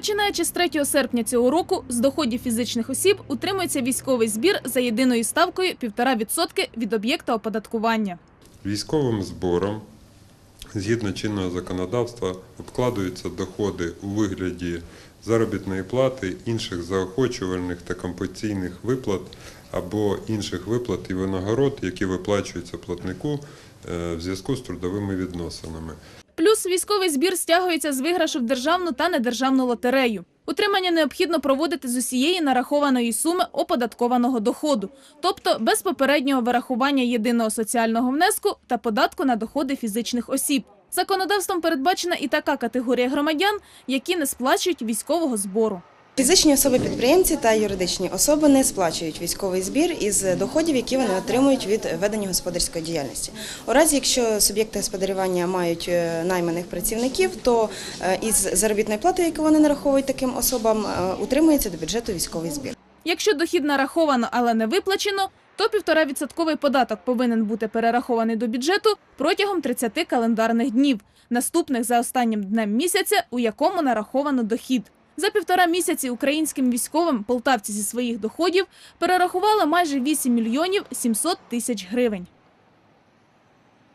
Починаючи з 3 серпня цього року, з доходів фізичних осіб утримується військовий збір за єдиною ставкою 1,5% від об'єкта оподаткування. Військовим збором згідно чинного законодавства обкладаються доходи у вигляді заробітної плати, інших заохочувальних та компенсаційних виплат або інших виплат і винагород, які виплачуються платнику е, в зв'язку з трудовими відносинами. Плюс військовий збір стягується з виграшу в державну та недержавну лотерею. Утримання необхідно проводити з усієї нарахованої суми оподаткованого доходу, тобто без попереднього вирахування єдиного соціального внеску та податку на доходи фізичних осіб. Законодавством передбачена і така категорія громадян, які не сплачують військового збору. Фізичні особи-підприємці та юридичні особи не сплачують військовий збір із доходів, які вони отримують від ведення господарської діяльності. У разі, якщо суб'єкти господарювання мають е, найманих працівників, то е, із заробітної плати, яку вони нараховують таким особам, е, утримується до бюджету військовий збір. Якщо дохід нараховано, але не виплачено, то 1,5% податок повинен бути перерахований до бюджету протягом 30 календарних днів, наступних за останнім днем місяця, у якому нараховано дохід. За півтора місяці українським військовим полтавці зі своїх доходів перерахували майже 8 мільйонів 700 тисяч гривень.